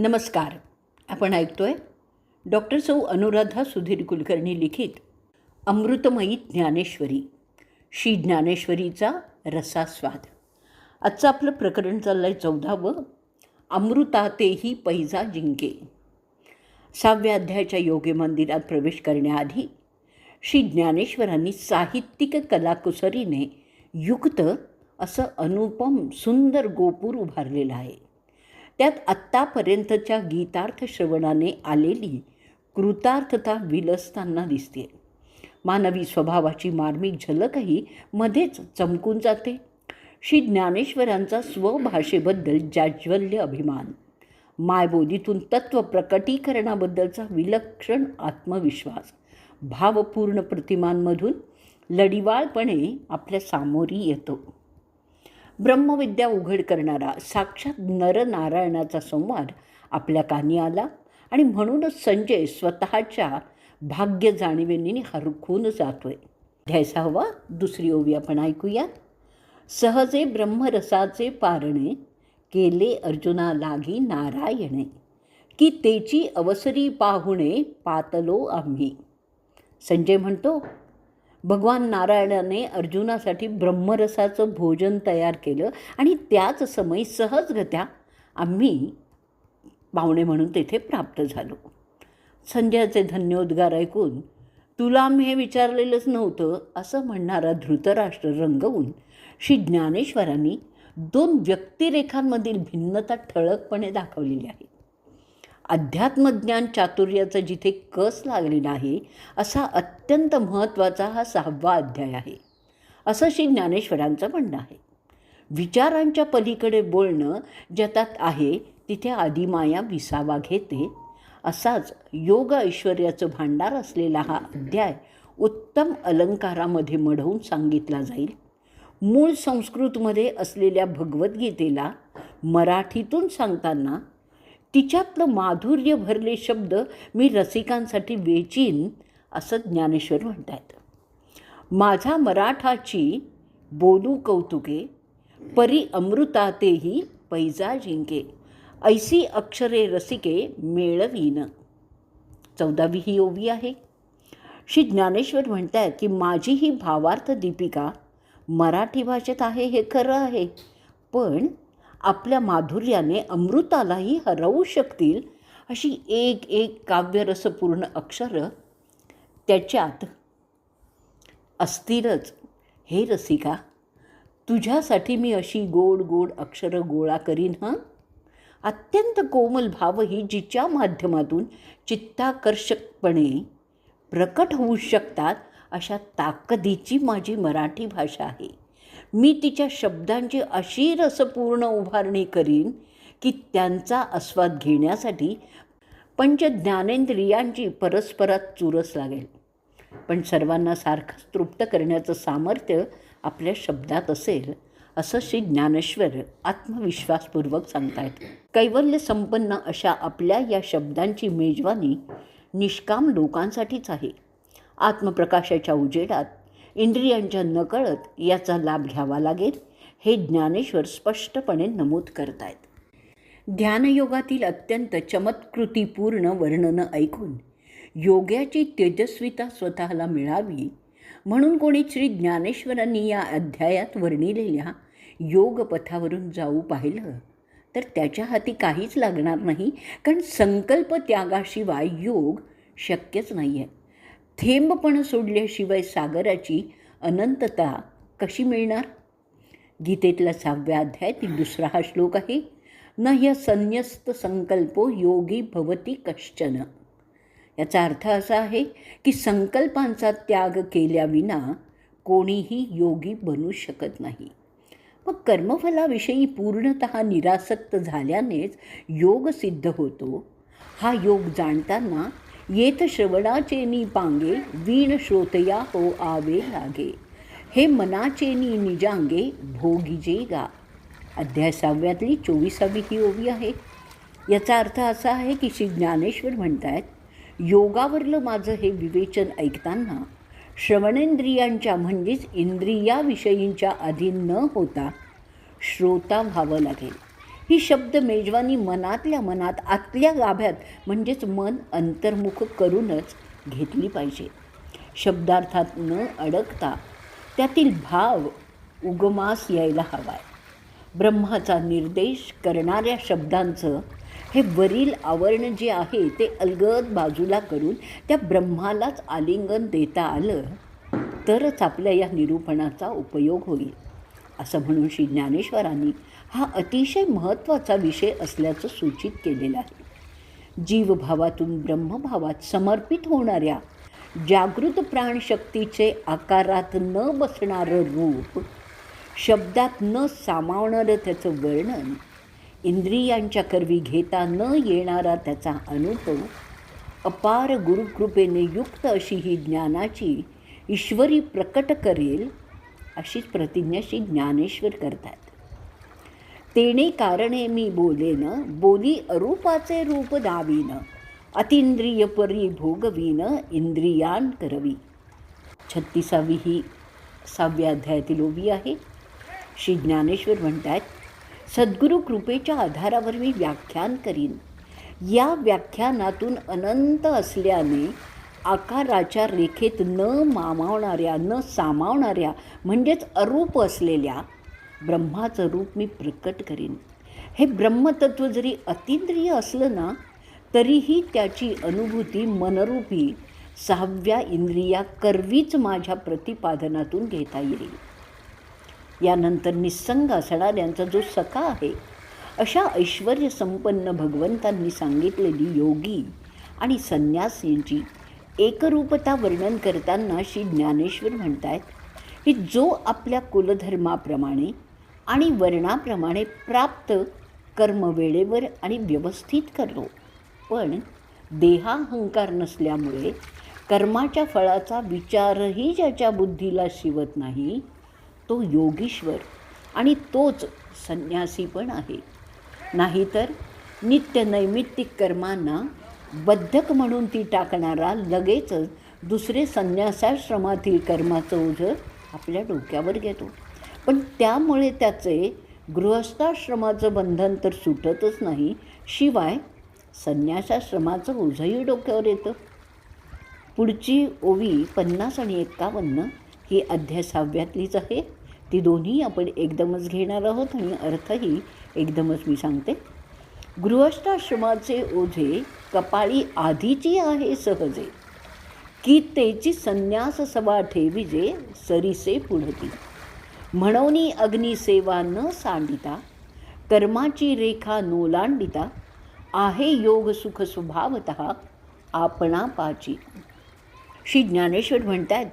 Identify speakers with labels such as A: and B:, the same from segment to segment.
A: नमस्कार. आपण ऐकतोय डॉक्टर सौ अनुराधा सुधीर कुलकर्णी लिखित अमृतमयी ज्ञानेश्वरी श्री ज्ञानेश्वरीचा रसास्वाद. आजचं आपलं प्रकरण चाललं आहे चौदावं अमृतातेही पैजा जिंके. सहाव्या अध्यायाच्या योगी मंदिरात प्रवेश करण्याआधी श्री ज्ञानेश्वरांनी साहित्यिक कलाकुसरीने युक्त असं अनुपम सुंदर गोपूर उभारलेलं आहे. त्यात आत्तापर्यंतच्या गीतार्थ श्रवणाने आलेली कृतार्थता विलसताना दिसते. मानवी स्वभावाची मार्मिक झलकही मध्येच चमकून जाते. श्री ज्ञानेश्वरांचा स्वभाषेबद्दल जाज्वल्य अभिमान मायबोलीतून तत्व प्रकटीकरणाबद्दलचा विलक्षण आत्मविश्वास भावपूर्ण प्रतिमांमधून लढिवाळपणे आपल्या सामोरी येतो. ब्रह्मविद्या उघड करणारा साक्षात नरनारायणाचा संवाद आपल्या कानी आला आणि म्हणूनच संजय स्वतःच्या भाग्य जाणीवेनी हरखून जातोय. घ्यायचा हवा दुसरी ओवी आपण ऐकूया सहजे ब्रह्मरसाचे पारणे केले अर्जुना लागी नारायणे. की तेची अवसरी पाहुणे पातलो आम्ही. संजय म्हणतो भगवान नारायणाने अर्जुनासाठी ब्रह्मरसाचं भोजन तयार केलं आणि त्याच समय सहजगत्या आम्ही पाहुणे म्हणून तेथे प्राप्त झालो. संजयाचे धन्योद्गार ऐकून तुला आम्ही हे विचारलेलंच नव्हतं असं म्हणणारा धृतराष्ट्र रंगवून श्री ज्ञानेश्वरांनी दोन व्यक्तिरेखांमधील भिन्नता ठळकपणे दाखवलेली आहे. अध्यात्मज्ञान चातुर्याचा जिथे कस लागलेला आहे असा अत्यंत महत्त्वाचा हा सहावा अध्याय आहे. असं श्री ज्ञानेश्वरांचं म्हणणं आहे. विचारांच्या पलीकडे बोलणं जतात आहे तिथे आदिमाया विसावा घेते असाच योग ऐश्वर्याचं भांडार असलेला हा अध्याय उत्तम अलंकारामध्ये मढवून सांगितला जाईल. मूळ संस्कृतमध्ये असलेल्या भगवद्गीतेला मराठीतून सांगताना तिच्यातलं माधुर्य भरले शब्द मी रसिकांसाठी वेचीन असं ज्ञानेश्वर म्हणत आहेत माझा मराठाची बोलू कौतुके परी अमृतातेही पैजा जिंके ऐसी अक्षरे रसिके मेळवीन. चौदावी ही ओवी आहे. श्री ज्ञानेश्वर म्हणत आहेत की माझी ही भावार्थ दीपिका मराठी भाषेत आहे हे खरं आहे पण आपल्या माधुर्याने अमृतालाही हरवू शकतील अशी एक एक काव्यरसपूर्ण अक्षरं त्याच्यात असतीलच हे रसिका तुझ्यासाठी मी अशी गोड गोड अक्षरं गोळा करीन हां? अत्यंत कोमल भावही जिच्या माध्यमातून चित्ताकर्षकपणे प्रकट होऊ शकतात अशा ताकदीची माझी मराठी भाषा आहे. मी तिच्या शब्दांची अशी रसपूर्ण उभारणी करीन की त्यांचा आस्वाद घेण्यासाठी पंच ज्ञानेंद्रियांची परस्परात चुरस लागेल. पण सर्वांना सारखंच तृप्त करण्याचं सामर्थ्य आपल्या शब्दात असेल असं श्री ज्ञानेश्वर आत्मविश्वासपूर्वक सांगतायत. कैवल्य संपन्न अशा आपल्या या शब्दांची मेजवानी निष्काम लोकांसाठीच आहे. आत्मप्रकाशाच्या उजेडात इंद्रियांच्या नकळत याचा लाभ घ्यावा लागेल हे ज्ञानेश्वर स्पष्टपणे नमूद करतायत. ध्यानयोगातील अत्यंत चमत्कृतीपूर्ण वर्णनं ऐकून योग्याची तेजस्विता स्वतःला मिळावी म्हणून कोणी श्री ज्ञानेश्वरांनी या अध्यायात वर्णिलेल्या योगपथावरून जाऊ पाहिलं तर त्याच्या हाती काहीच लागणार नाही कारण संकल्प त्यागाशिवाय योग शक्यच नाही आहे थेंबपण सोडल्याशिवाय सागराची अनंतता कशी मिळणार? गीतेतला सहाव्या अध्याय ती दुसरा हा श्लोक आहे न ह्य संन्यस्त संकल्पो योगी भवती कश्चन. याचा अर्थ असा आहे की संकल्पांचा त्याग केल्याविना कोणीही योगी बनू शकत नाही. मग कर्मफलाविषयी पूर्णत निरासक्त झाल्यानेच योग सिद्ध होतो. हा योग जाणताना येत श्रवणाचे नी पांगे वीण श्रोतया हो आवे लागे. हे मनाचे नी निजांगे भोगीजे गा अध्याय सहाव्यातली चोवीसावी ही ओवी आहे. याचा अर्थ असा आहे की श्री ज्ञानेश्वर म्हणत आहेत योगावरलं माझं हे विवेचन ऐकताना श्रवणेंद्रियांच्या म्हणजेच इंद्रियाविषयींच्या अधीन न होता श्रोता व्हावं लागेल. ही शब्द मेजवानी मनातल्या मनात आतल्या गाभ्यात म्हणजेच मन अंतर्मुख करूनच घेतली पाहिजे. शब्दार्थात न अडकता त्यातील भाव उगमास यायला हवा आहे ब्रह्माचा निर्देश करणाऱ्या शब्दांचं हे वरील आवरण जे आहे ते अलगद बाजूला करून त्या ब्रह्मालाच आलिंगन देता आलं तरच आपल्या या निरूपणाचा उपयोग होईल. असं म्हणून श्री ज्ञानेश्वरांनी हा अतिशय महत्त्वाचा विषय असल्याचं सूचित केलेलं आहे. जीवभावातून ब्रह्मभावात समर्पित होणाऱ्या जागृत प्राणशक्तीचे आकारात न बसणारं रूप शब्दात न सामावणारं त्याचं वर्णन इंद्रियांच्या कर्वी घेता न येणारा त्याचा अनुभव अपार गुरुकृपेने युक्त अशी ही ज्ञानाची ईश्वरी प्रकट करेल अशीच प्रतिज्ञा श्री ज्ञानेश्वर करतात. तेने कारणे मी बोलेन बोली अरूपाचे रूप दावीन अतिंद्रिय परी भोगवीन इंद्रियान करवी. छत्तीसावी ही सहाव्या अध्यायातील ओवी आहे. श्री ज्ञानेश्वर म्हणतात सद्गुरू कृपेच्या आधारावर मी व्याख्यान करीन. या व्याख्यानातून अनंत असल्याने आकाराच्या रेखेत न मामावणाऱ्या न सामावणाऱ्या म्हणजेच अरूप असलेल्या ब्रह्माचं रूप मी प्रकट करीन. हे ब्रह्मतत्व जरी अतिंद्रिय असलं ना तरीही त्याची अनुभूती मनरूपी सहाव्या इंद्रिया करवीच माझ्या प्रतिपादनातून घेता येईल. यानंतर निस्संग असणाऱ्यांचा जो सखा आहे अशा ऐश्वर्यसंपन्न भगवंतांनी सांगितलेली योगी आणि संन्यासींची एकरूपता वर्णन करताना श्री ज्ञानेश्वर म्हणत आहेत की जो आपल्या कुलधर्माप्रमाणे आणि वर्णाप्रमाणे प्राप्त कर्म वेळेवर आणि व्यवस्थित करतो पण देहाहंकार नसल्यामुळे कर्माच्या फळाचा विचारही ज्याच्या बुद्धीला शिवत नाही तो योगीश्वर आणि तोच संन्यासी पण आहे. नाहीतर नित्य नैमित्तिक कर्मांना बद्धक म्हणून ती टाकणारा लगेचच दुसरे संन्यासाश्रमातील कर्माचं ओझं आपल्या डोक्यावर घेतो. पण त्यामुळे त्याचे गृहस्थाश्रमाचं बंधन तर सुटतच नाही शिवाय संन्यासाश्रमाचं ओझंही डोक्यावर येतं. पुढची ओवी पन्नास आणि एक्कावन्न ही अध्यासाव्यातलीच आहे. ती दोन्ही आपण एकदमच घेणार आहोत आणि अर्थही एकदमच मी सांगते. गृहस्थाश्रमाचे ओझे कपाळी आधीची आहे सहजे. की तेची संन्यास सभा ठेविजे सरीसे पुढती म्हणवनी अग्निसेवा न सांडिता कर्माची रेखा नोलांडिता आहे योग सुख स्वभावत आपणा पाची श्री ज्ञानेश्वर म्हणतात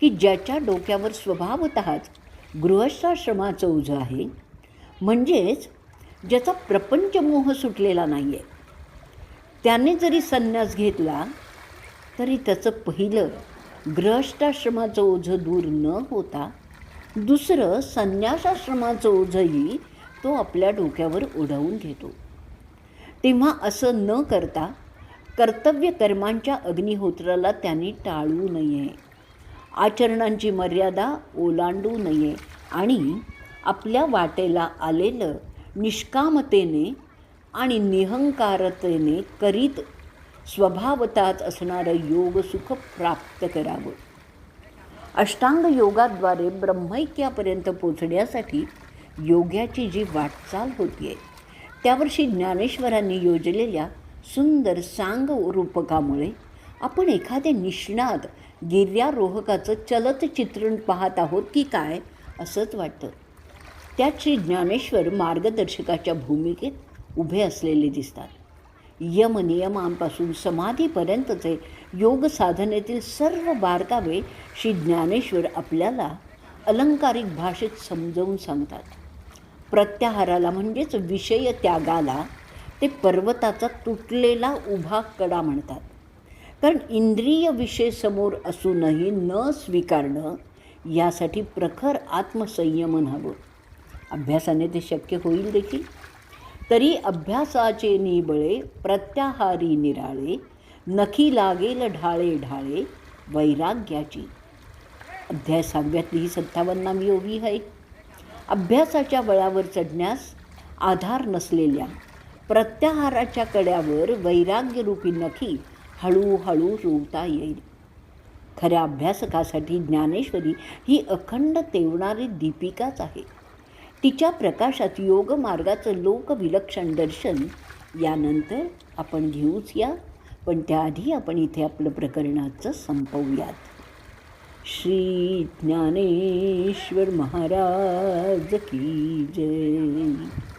A: की ज्याच्या डोक्यावर स्वभावतःच गृहस्थाश्रमाचं ओझं आहे म्हणजेच ज्याचा प्रपंचमोह सुटलेला नाही आहे त्याने जरी संन्यास घेतला तरी त्याचं पहिलं ग्रहष्टाश्रमाचं ओझं दूर न होता दुसरं संन्यासाश्रमाचं ओझंही तो आपल्या डोक्यावर ओढवून घेतो. तेव्हा असं न करता कर्तव्य कर्मांच्या अग्निहोत्राला त्यांनी टाळू नये. आचरणांची मर्यादा ओलांडू नये आणि आपल्या वाटेला आलेलं निष्कामतेने आणि निहंकारतेने करीत स्वभावताच असणारं योगसुख प्राप्त करावं. अष्टांग योगाद्वारे ब्रह्मैक्यापर्यंत पोचण्यासाठी योग्याची जी वाटचाल होती आहे त्यावर्षी ज्ञानेश्वरांनी योजलेल्या सुंदर सांग रूपकामुळे आपण एखाद्या निष्णात गिर्यारोहकाचं चलत चित्रण पाहत आहोत की काय असंच वाटतं. त्यात श्री ज्ञानेश्वर मार्गदर्शकाच्या भूमिकेत उभे असलेले दिसतात. यमनियमांपासून समाधीपर्यंतचे योग साधनेतील सर्व बारकावे श्री ज्ञानेश्वर आपल्याला अलंकारिक भाषेत समजावून सांगतात. प्रत्याहाराला म्हणजेच विषय त्यागाला ते पर्वताचा तुटलेला उभा कडा म्हणतात. कारण इंद्रिय विषय समोर असूनही न स्वीकारणं यासाठी प्रखर आत्मसंयमन हवं. अभ्यासाने ते शक्य होईल देखील. तरी अभ्यासाचे निबळे प्रत्याहारी निराळे नखी लागेल ढाळे ढाळे वैराग्याची. अध्याय सहाव्यातली ही सत्तावन्नावी ओवी आहे. अभ्यासाच्या बळावर चढण्यास आधार नसलेल्या प्रत्याहाराच्या कड्यावर वैराग्यरूपी नखी हळूहळू रोवता येईल. खऱ्या अभ्यासकासाठी ज्ञानेश्वरी ही अखंड तेवणारी दीपिकाच आहे. तिच्या प्रकाशात योग मार्गाचं लोकविलक्षण दर्शन यानंतर आपण घेऊच या. पण त्याआधी आपण इथे आपलं प्रकरणाचं संपवूयात. श्री ज्ञानेश्वर महाराज की जय.